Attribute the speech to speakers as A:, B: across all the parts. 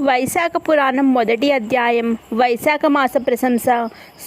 A: వైశాఖ పురాణం మొదటి అధ్యాయం. వైశాఖ మాస ప్రశంస.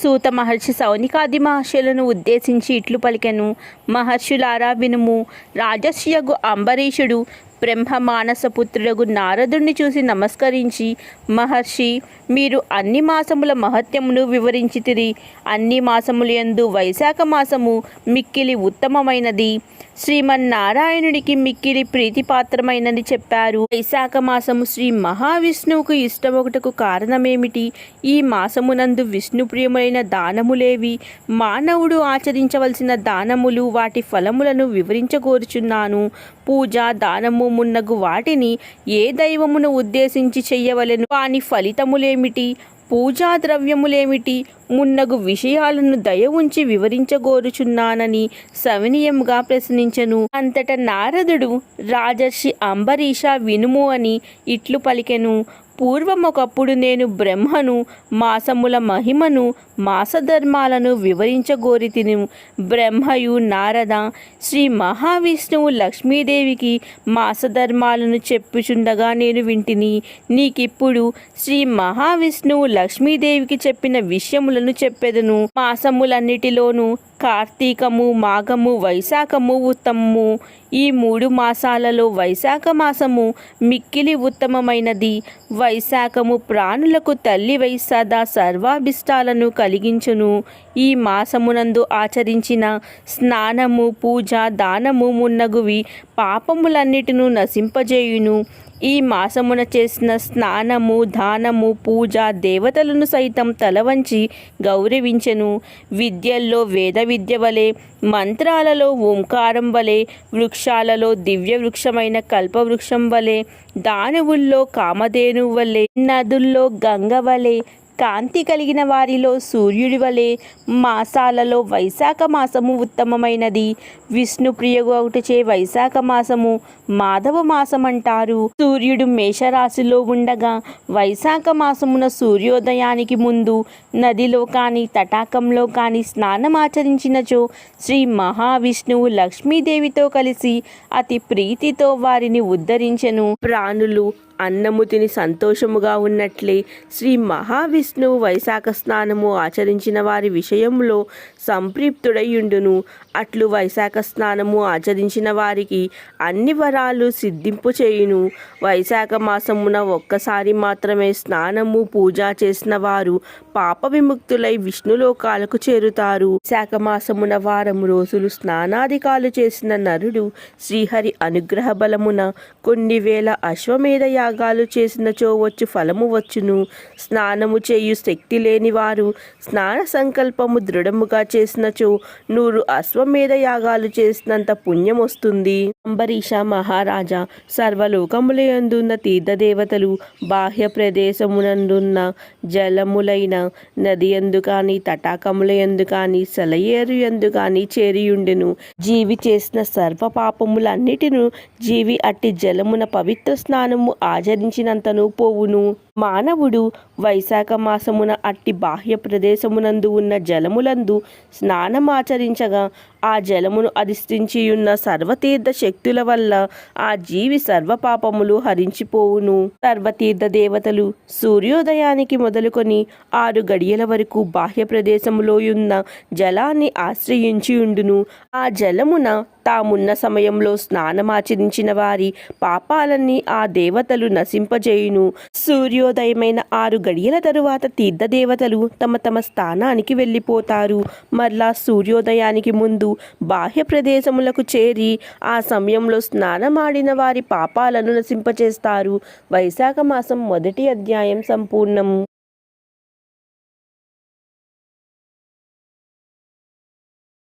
A: సూత మహర్షి సౌనికాది మహర్షులను ఉద్దేశించి ఇట్లు పలికెను. మహర్షులారా వినుము. రాజర్షియగు అంబరీషుడు బ్రహ్మ మానసపుత్రులకు నారదుణ్ణి చూసి నమస్కరించి మహర్షి మీరు అన్ని మాసముల మహత్యమును వివరించితిరి. అన్ని మాసములందు వైశాఖ మాసము మిక్కిలి ఉత్తమమైనది. శ్రీమన్నారాయణుడికి మిక్కిలి ప్రీతిపాత్రమైనది చెప్పారు. వైశాఖ మాసము శ్రీ మహావిష్ణువుకు ఇష్టమొకటకు కారణమేమిటి? ఈ మాసమునందు విష్ణుప్రియములైన దానములేవి. మానవుడు ఆచరించవలసిన దానములు వాటి ఫలములను వివరించగోరుచున్నాను పూజ దానము మున్నగు వాటిని ఏ దైవమును ఉద్దేశించి చెయ్యవలెను? వాని ఫలితములేమిటి? పూజా ద్రవ్యములేమిటి? మున్నగు విషయాలను దయ ఉంచి వివరించగోరుచున్నానని సవినీయంగా ప్రశ్నించెను. అంతట నారదుడు రాజర్షి అంబరీష వినుము అని ఇట్లు పలికెను. పూర్వం ఒకప్పుడు నేను బ్రహ్మను మాసముల మహిమను మాసధర్మాలను వివరించగోరితిను బ్రహ్మయు నారద శ్రీ మహావిష్ణువు లక్ష్మీదేవికి మాసధర్మాలను చెప్పుచుండగా నేను వింటిని. నీకిప్పుడు శ్రీ మహావిష్ణువు లక్ష్మీదేవికి చెప్పిన విషయములను చెప్పెదను. మాసములన్నిటిలోనూ కార్తీకము మాఘము వైశాఖము ఉత్తమము. ఈ మూడు మాసాలలో వైశాఖ మాసము మిక్కిలి ఉత్తమమైనది. వైశాఖము ప్రాణులకు తల్లి వై సదా సర్వాభిష్టాలను కలిగించును. ఈ మాసమునందు ఆచరించిన స్నానము పూజ దానము మున్నగువి పాపములన్నిటిను నశింపజేయును. ఈ మాసమున చేసిన స్నానము దానము పూజ దేవతలను సైతం తలవంచి గౌరవించెను. విద్యల్లో వేద విద్య వలె మంత్రాలలో ఓంకారం వలె వృక్షాలలో దివ్య వృక్షమైన కల్పవృక్షం వలె దానవుల్లో కామధేను వలె నదుల్లో గంగ వలె కాంతి కలిగిన వారిలో సూర్యుడి వలె మాసాలలో వైశాఖ మాసము ఉత్తమమైనది. విష్ణు ప్రియగొకటిచే వైశాఖ మాసము మాధవ మాసం అంటారు సూర్యుడు మేషరాశిలో ఉండగా వైశాఖ మాసమున సూర్యోదయానికి ముందు నదిలో కానీ తటాకంలో కానీ స్నానమాచరించినచో శ్రీ మహావిష్ణువు లక్ష్మీదేవితో కలిసి అతి ప్రీతితో వారిని ఉద్ధరించెను. ప్రాణులు అన్నము తిని సంతోషముగా ఉన్నట్లే శ్రీ మహావిష్ణువు వైశాఖ స్నానము ఆచరించిన వారి విషయంలో సంప్రీప్తుడయ్యుండును. అట్లు వైశాఖ స్నానము ఆచరించిన వారికి అన్ని వరాలు సిద్ధింపు చేయును. వైశాఖ మాసమున ఒక్కసారి మాత్రమే స్నానము పూజ చేసిన వారు పాప విముక్తులై విష్ణులోకాలకు చేరుతారు. శాఖ మాసమున వారం రోజులు స్నానాధికాలు చేసిన నరుడు శ్రీహరి అనుగ్రహ బలమున కొన్ని వేల అశ్వమేధ యాగాలు చేసినచో వచ్చు ఫలము వచ్చును. స్నానము చేయు శక్తి లేని వారు స్నాన సంకల్పము దృఢముగా చేసినచో నూరు అశ్వమేధ యాగాలు చేసినంత పుణ్యం వస్తుంది. అంబరీష మహారాజా సర్వలోకములందున్న తీర్థదేవతలు బాహ్య ప్రదేశమునందున్న జలములైన నది ఎందు కానీ తటాకములయందు కానీ సెలయేరు ఎందు కానీ చేరియుండెను. జీవి చేసిన సర్వ పాపములన్నిటిను జీవి అట్టి జలమున పవిత్ర స్నానము ఆచరించినంతను పోవును. మానవుడు వైశాఖ మాసమున అట్టి బాహ్య ప్రదేశమునందు ఉన్న జలములందు స్నానమాచరించగా ఆ జలమును అధిష్ఠించియున్న సర్వతీర్థ శక్తుల వల్ల ఆ జీవి సర్వపాపములు హరించిపోవును. సర్వతీర్థ దేవతలు సూర్యోదయానికి మొదలుకొని ఆరు గడియల వరకు బాహ్య ప్రదేశములో ఉన్న జలాన్ని ఆశ్రయించి ఉండును. ఆ జలమున తామున్న సమయంలో స్నానమాచరించిన వారి పాపాలన్నీ ఆ దేవతలు నశింపజేయును. సూర్యు సూర్యోదయమైన ఆరు గడియల తరువాత తీర్థదేవతలు తమ తమ స్థానానికి వెళ్ళిపోతారు. మరలా సూర్యోదయానికి ముందు బాహ్య ప్రదేశములకు చేరి ఆ సమయంలో స్నానమాడిన వారి పాపాలను నశింపచేస్తారు. వైశాఖ మాసం మొదటి అధ్యాయం సంపూర్ణం.